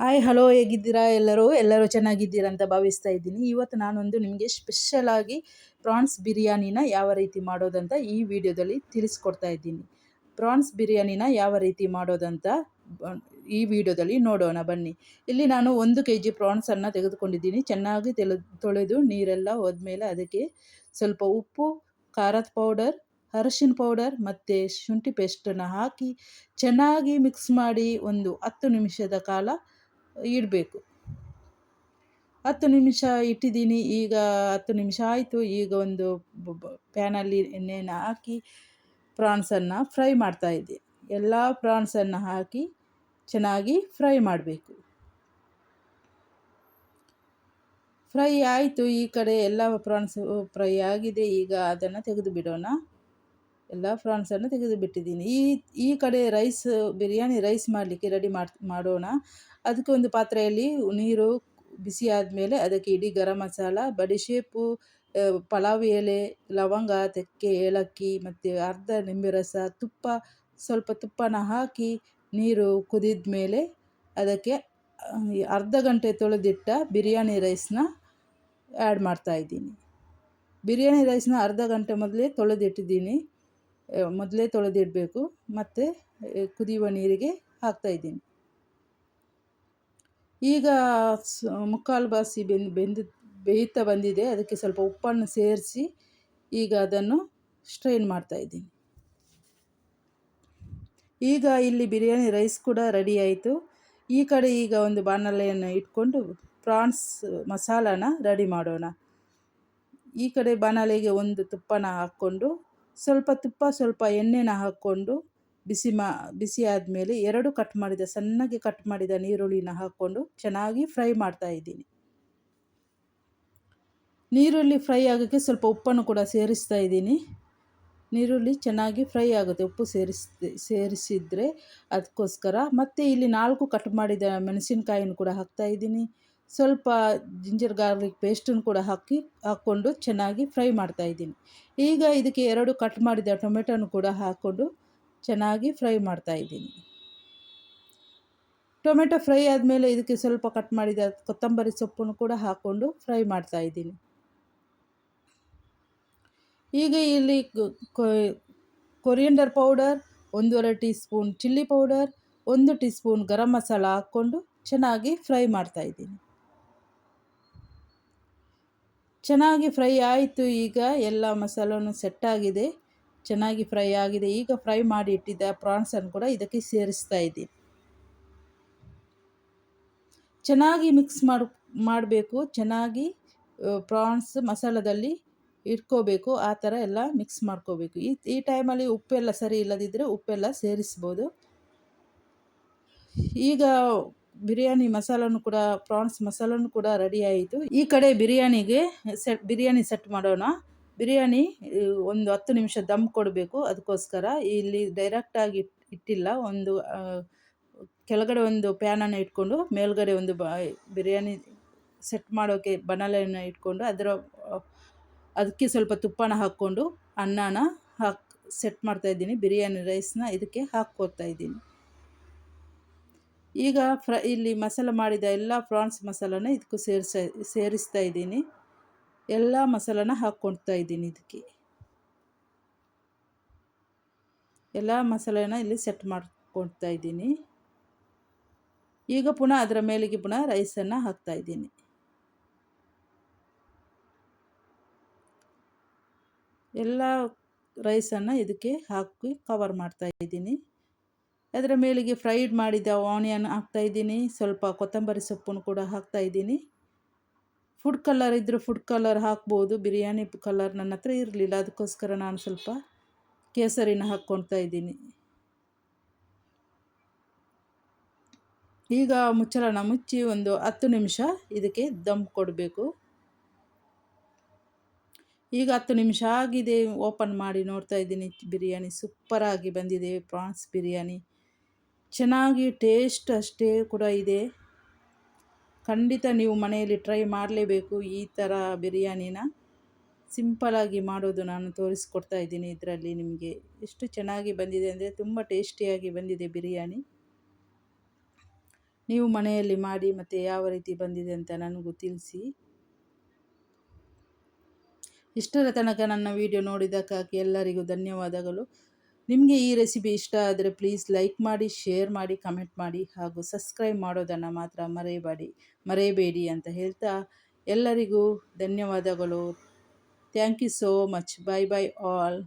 Hi hello ಹೇಗಿದ್ದೀರಾ ಎಲ್ಲರೂ? ಎಲ್ಲರೂ ಚೆನ್ನಾಗಿದ್ದೀರಾ ಅಂತ ಭಾವಿಸ್ತಾ ಇದ್ದೀನಿ. ಇವತ್ತು ನಾನೊಂದು ನಿಮಗೆ ಸ್ಪೆಷಲಾಗಿ ಪ್ರಾನ್ಸ್ ಬಿರಿಯಾನಿನ ಯಾವ ರೀತಿ ಮಾಡೋದಂತ ಈ ವಿಡಿಯೋದಲ್ಲಿ ತಿಳಿಸ್ಕೊಡ್ತಾ ಇದ್ದೀನಿ. ಪ್ರಾನ್ಸ್ ಬಿರಿಯಾನಿನ ಯಾವ ರೀತಿ ಮಾಡೋದಂತ ಈ ವಿಡಿಯೋದಲ್ಲಿ ನೋಡೋಣ, ಬನ್ನಿ. ಇಲ್ಲಿ ನಾನು ಒಂದು ಕೆ ಜಿ ಪ್ರಾನ್ಸನ್ನು ತೆಗೆದುಕೊಂಡಿದ್ದೀನಿ. ಚೆನ್ನಾಗಿ ತೆಲೆ ತೊಳೆದು ನೀರೆಲ್ಲ ಹೋದ್ಮೇಲೆ ಅದಕ್ಕೆ ಸ್ವಲ್ಪ ಉಪ್ಪು, ಖಾರದ ಪೌಡರ್ ಅರಶಿನ ಪೌಡರ್ ಮತ್ತು ಶುಂಠಿ ಪೇಸ್ಟನ್ನು ಹಾಕಿ ಚೆನ್ನಾಗಿ ಮಿಕ್ಸ್ ಮಾಡಿ ಒಂದು ಹತ್ತು ನಿಮಿಷದ ಕಾಲ ಇಡಬೇಕು. ಹತ್ತು ನಿಮಿಷ ಇಟ್ಟಿದ್ದೀನಿ, ಈಗ ಹತ್ತು ನಿಮಿಷ ಆಯಿತು. ಈಗ ಒಂದು ಪ್ಯಾನಲ್ಲಿ ಎಣ್ಣೆಯನ್ನು ಹಾಕಿ ಪ್ರಾನ್ಸನ್ನು ಫ್ರೈ ಮಾಡ್ತಾಯಿದ್ದೆ ಎಲ್ಲ ಪ್ರಾನ್ಸನ್ನು ಹಾಕಿ ಚೆನ್ನಾಗಿ ಫ್ರೈ ಮಾಡಬೇಕು. ಫ್ರೈ ಆಯಿತು. ಈ ಕಡೆ ಎಲ್ಲ ಪ್ರಾನ್ಸ್ ಫ್ರೈ ಆಗಿದೆ. ಈಗ ಅದನ್ನು ತೆಗೆದು ಬಿಡೋಣ ಎಲ್ಲ ಅನ್ನು ತೆಗೆದು ಬಿಟ್ಟಿದ್ದೀನಿ ಈ ಈ ಕಡೆ ರೈಸ್, ಬಿರಿಯಾನಿ ರೈಸ್ ಮಾಡಲಿಕ್ಕೆ ರೆಡಿ ಮಾಡಿ, ಮಾಡೋಣ. ಅದಕ್ಕೆ ಒಂದು ಪಾತ್ರೆಯಲ್ಲಿ ನೀರು ಬಿಸಿ ಆದಮೇಲೆ ಅದಕ್ಕೆ ಇಡೀ ಗರಂ ಮಸಾಲ ಬಡಿಶೇಪು ಪಲಾವ್ ಎಲೆ, ಲವಂಗ, ತೆಕ್ಕೆ, ಏಲಕ್ಕಿ ಮತ್ತು ಅರ್ಧ ನಿಂಬೆ ರಸ, ತುಪ್ಪ, ಸ್ವಲ್ಪ ತುಪ್ಪನ ಹಾಕಿ ನೀರು ಕುದಿದ ಮೇಲೆ ಅದಕ್ಕೆ ಅರ್ಧ ಗಂಟೆ ತೊಳೆದಿಟ್ಟ ಬಿರಿಯಾನಿ ರೈಸ್ನ ಆ್ಯಡ್ ಮಾಡ್ತಾಯಿದ್ದೀನಿ ಬಿರಿಯಾನಿ ರೈಸ್ನ ಅರ್ಧ ಗಂಟೆ ಮೊದಲೇ ತೊಳೆದಿಟ್ಟಿದ್ದೀನಿ. ಮೊದಲೇ ತೊಳೆದಿಡಬೇಕು. ಮತ್ತು ಕುದಿಯುವ ನೀರಿಗೆ ಹಾಕ್ತಾಯಿದ್ದೀನಿ ಈಗ ಮುಕ್ಕಾಲು ಬಾಸಿ ಬೆಂದು ಬೆಂದು, ಬೇಯ್ತಾ ಬಂದಿದೆ. ಅದಕ್ಕೆ ಸ್ವಲ್ಪ ಉಪ್ಪನ್ನು ಸೇರಿಸಿ ಈಗ ಅದನ್ನು ಸ್ಟ್ರೈನ್ ಮಾಡ್ತಾಯಿದ್ದೀನಿ ಈಗ ಇಲ್ಲಿ ಬಿರಿಯಾನಿ ರೈಸ್ ಕೂಡ ರೆಡಿ ಆಯಿತು. ಈ ಕಡೆ ಈಗ ಒಂದು ಬಾಣಲೆಯನ್ನು ಇಟ್ಕೊಂಡು ಪ್ರಾನ್ಸ್ ಮಸಾಲಾನ ರೆಡಿ ಮಾಡೋಣ. ಈ ಕಡೆ ಬಾಣಲೆಗೆ ಒಂದು ತುಪ್ಪನ ಹಾಕ್ಕೊಂಡು ಸ್ವಲ್ಪ ತುಪ್ಪ, ಸ್ವಲ್ಪ ಎಣ್ಣೆನ ಹಾಕ್ಕೊಂಡು ಬಿಸಿ ಮಾ, ಬಿಸಿ ಆದಮೇಲೆ ಎರಡು ಕಟ್ ಮಾಡಿದ, ಸಣ್ಣಗೆ ಕಟ್ ಮಾಡಿದ ನೀರುಳ್ಳಿನ ಹಾಕ್ಕೊಂಡು ಚೆನ್ನಾಗಿ ಫ್ರೈ ಮಾಡ್ತಾ ಇದ್ದೀನಿ. ನೀರುಳ್ಳಿ ಫ್ರೈ ಆಗೋಕ್ಕೆ ಸ್ವಲ್ಪ ಉಪ್ಪನ್ನು ಕೂಡ ಸೇರಿಸ್ತಾ ಇದ್ದೀನಿ. ನೀರುಳ್ಳಿ ಚೆನ್ನಾಗಿ ಫ್ರೈ ಆಗುತ್ತೆ, ಉಪ್ಪು ಸೇರಿಸ್ ಸೇರಿಸಿದರೆ ಅದಕ್ಕೋಸ್ಕರ. ಮತ್ತು ಇಲ್ಲಿ ನಾಲ್ಕು ಕಟ್ ಮಾಡಿದ ಮೆಣಸಿನ್ಕಾಯಿನ ಕೂಡ ಹಾಕ್ತಾ ಇದ್ದೀನಿ. ಸ್ವಲ್ಪ ಜಿಂಜರ್ ಗಾರ್ಲಿಕ್ ಪೇಸ್ಟನ್ನು ಕೂಡ ಹಾಕಿ, ಹಾಕ್ಕೊಂಡು ಚೆನ್ನಾಗಿ ಫ್ರೈ ಮಾಡ್ತಾ ಇದ್ದೀನಿ. ಈಗ ಇದಕ್ಕೆ ಎರಡು ಕಟ್ ಮಾಡಿದ ಟೊಮೆಟೊನು ಕೂಡ ಹಾಕ್ಕೊಂಡು ಚೆನ್ನಾಗಿ ಫ್ರೈ ಮಾಡ್ತಾ ಇದ್ದೀನಿ. ಟೊಮೆಟೊ ಫ್ರೈ ಆದಮೇಲೆ ಇದಕ್ಕೆ ಸ್ವಲ್ಪ ಕಟ್ ಮಾಡಿದ ಕೊತ್ತಂಬರಿ ಸೊಪ್ಪನ್ನು ಕೂಡ ಹಾಕ್ಕೊಂಡು ಫ್ರೈ ಮಾಡ್ತಾ ಇದ್ದೀನಿ. ಈಗ ಇಲ್ಲಿ ಕೊರಿಯಂಡರ್ ಪೌಡರ್ ಒಂದೂವರೆ ಟೀ ಸ್ಪೂನ್ ಚಿಲ್ಲಿ ಪೌಡರ್ ಒಂದು ಟೀ ಸ್ಪೂನ್ ಗರಂ ಮಸಾಲ ಹಾಕ್ಕೊಂಡು ಚೆನ್ನಾಗಿ ಫ್ರೈ ಮಾಡ್ತಾ ಇದ್ದೀನಿ ಚೆನ್ನಾಗಿ ಫ್ರೈ ಆಯಿತು. ಈಗ ಎಲ್ಲ ಮಸಾಲೂ ಸೆಟ್ಟಾಗಿದೆ ಚೆನ್ನಾಗಿ ಫ್ರೈ ಆಗಿದೆ. ಈಗ ಫ್ರೈ ಮಾಡಿ ಇಟ್ಟಿದ್ದ ಪ್ರಾನ್ಸನ್ನು ಕೂಡ ಇದಕ್ಕೆ ಸೇರಿಸ್ತಾ ಇದ್ದೀನಿ. ಚೆನ್ನಾಗಿ ಮಿಕ್ಸ್ ಮಾಡಿ, ಮಾಡಬೇಕು. ಚೆನ್ನಾಗಿ ಪ್ರಾನ್ಸ್ ಮಸಾಲದಲ್ಲಿ ಇಟ್ಕೋಬೇಕು. ಆ ಥರ ಎಲ್ಲ ಮಿಕ್ಸ್ ಮಾಡ್ಕೋಬೇಕು. ಈ ಈ ಟೈಮಲ್ಲಿ ಉಪ್ಪೆಲ್ಲ ಸರಿ ಇಲ್ಲದಿದ್ದರೆ ಉಪ್ಪೆಲ್ಲ ಸೇರಿಸ್ಬೋದು. ಈಗ ಬಿರಿಯಾನಿ ಮಸಾಲನು ಕೂಡ ಪ್ರಾನ್ಸ್ ಮಸಾಲನು ಕೂಡ ರೆಡಿ ಆಯಿತು. ಈ ಕಡೆ ಬಿರಿಯಾನಿಗೆ ಸೆಟ್ ಬಿರಿಯಾನಿ ಸೆಟ್ ಮಾಡೋಣ. ಬಿರಿಯಾನಿ ಒಂದು ಹತ್ತು ನಿಮಿಷ ದಮ್ ಕೊಡಬೇಕು. ಅದಕ್ಕೋಸ್ಕರ ಇಲ್ಲಿ ಡೈರೆಕ್ಟಾಗಿ ಇಟ್ಟಿಲ್ಲ. ಒಂದು ಕೆಳಗಡೆ ಒಂದು ಪ್ಯಾನನ್ನು ಇಟ್ಕೊಂಡು, ಮೇಲ್ಗಡೆ ಒಂದು ಬ, ಬಿರಿಯಾನಿ ಸೆಟ್ ಮಾಡೋಕ್ಕೆ ಬಣಲೆಯನ್ನು ಇಟ್ಕೊಂಡು, ಅದರ, ಅದಕ್ಕೆ ಸ್ವಲ್ಪ ತುಪ್ಪನ ಹಾಕ್ಕೊಂಡು, ಅನ್ನನ ಹಾಕಿ ಸೆಟ್ ಮಾಡ್ತಾಯಿದ್ದೀನಿ ಬಿರಿಯಾನಿ ರೈಸ್ನ ಇದಕ್ಕೆ ಹಾಕ್ಕೋತಾ ಇದ್ದೀನಿ. ಈಗ ಫ್ರ, ಇಲ್ಲಿ ಮಸಾಲೆ ಮಾಡಿದ ಎಲ್ಲ ಪ್ರಾನ್ಸ್ ಮಸಾಲನ ಇದಕ್ಕೂ ಸೇರಿಸ, ಸೇರಿಸ್ತಾ ಇದ್ದೀನಿ. ಎಲ್ಲ ಮಸಾಲನ ಹಾಕ್ಕೊಳ್ತಾ ಇದ್ದೀನಿ ಇದಕ್ಕೆ ಎಲ್ಲ ಮಸಾಲೆನ ಇಲ್ಲಿ ಸೆಟ್ ಮಾಡ್ಕೊಳ್ತಾ ಇದ್ದೀನಿ. ಈಗ ಪುನಃ ಅದರ ಮೇಲಿಗೆ ಪುನಃ ರೈಸನ್ನು ಹಾಕ್ತಾ ಇದ್ದೀನಿ. ಎಲ್ಲ ರೈಸನ್ನು ಇದಕ್ಕೆ ಹಾಕಿ ಕವರ್ ಮಾಡ್ತಾ ಇದ್ದೀನಿ. ಅದರ ಮೇಲಿಗೆ ಫ್ರೈಡ್ ಮಾಡಿದ ಆನಿಯನ್ ಹಾಕ್ತಾಯಿದ್ದೀನಿ ಸ್ವಲ್ಪ ಕೊತ್ತಂಬರಿ ಸೊಪ್ಪನ್ನು ಕೂಡ ಹಾಕ್ತಾಯಿದ್ದೀನಿ ಫುಡ್ ಕಲರ್ ಇದ್ದರೂ ಫುಡ್ ಕಲರ್ ಹಾಕ್ಬೋದು. ಬಿರಿಯಾನಿ ಕಲರ್ ನನ್ನ ಹತ್ರ ಇರಲಿಲ್ಲ. ಅದಕ್ಕೋಸ್ಕರ ನಾನು ಸ್ವಲ್ಪ ಕೇಸರಿನ ಹಾಕ್ಕೊಳ್ತಾ ಇದ್ದೀನಿ. ಈಗ ಮುಚ್ಚಳನ ಮುಚ್ಚಿ ಒಂದು ಹತ್ತು ನಿಮಿಷ ಇದಕ್ಕೆ ದಮ್ ಕೊಡಬೇಕು. ಈಗ ಹತ್ತು ನಿಮಿಷ ಆಗಿದೆ. ಓಪನ್ ಮಾಡಿ ನೋಡ್ತಾ ಇದ್ದೀನಿ. ಬಿರಿಯಾನಿ ಸೂಪರಾಗಿ ಬಂದಿದೆ. ಪ್ರಾನ್ಸ್ ಬಿರಿಯಾನಿ. ಚೆನ್ನಾಗಿ ಟೇಸ್ಟ್ ಅಷ್ಟೇ ಕೂಡ ಇದೆ. ಖಂಡಿತ ನೀವು ಮನೆಯಲ್ಲಿ ಟ್ರೈ ಮಾಡಲೇಬೇಕು ಈ ಥರ ಬಿರಿಯಾನಿನ. ಸಿಂಪಲಾಗಿ ಮಾಡೋದು ನಾನು ತೋರಿಸ್ಕೊಡ್ತಾ ಇದ್ದೀನಿ ಇದರಲ್ಲಿ ನಿಮಗೆ. ಎಷ್ಟು ಚೆನ್ನಾಗಿ ಬಂದಿದೆ ಅಂದರೆ ತುಂಬ ಟೇಸ್ಟಿಯಾಗಿ ಬಂದಿದೆ ಬಿರಿಯಾನಿ. ನೀವು ಮನೆಯಲ್ಲಿ ಮಾಡಿ ಮತ್ತು ಯಾವ ರೀತಿ ಬಂದಿದೆ ಅಂತ ನನಗೂ ತಿಳಿಸಿ. ಇಷ್ಟರ ತನಕ ನನ್ನ ವಿಡಿಯೋ ನೋಡಿದ್ದಕ್ಕಾಗಿ ಎಲ್ಲರಿಗೂ ಧನ್ಯವಾದಗಳು. ನಿಮಗೆ ಈ ರೆಸಿಪಿ ಇಷ್ಟ ಆದರೆ ಪ್ಲೀಸ್ ಲೈಕ್ ಮಾಡಿ ಶೇರ್ ಮಾಡಿ ಕಮೆಂಟ್ ಮಾಡಿ ಹಾಗೂ ಸಬ್ಸ್ಕ್ರೈಬ್ ಮಾಡೋದನ್ನು ಮಾತ್ರ ಮರೆಯಬೇಡಿ ಮರೆಯಬೇಡಿ ಅಂತ ಹೇಳ್ತಾ ಎಲ್ಲರಿಗೂ ಧನ್ಯವಾದಗಳು. Thank you so much bye bye all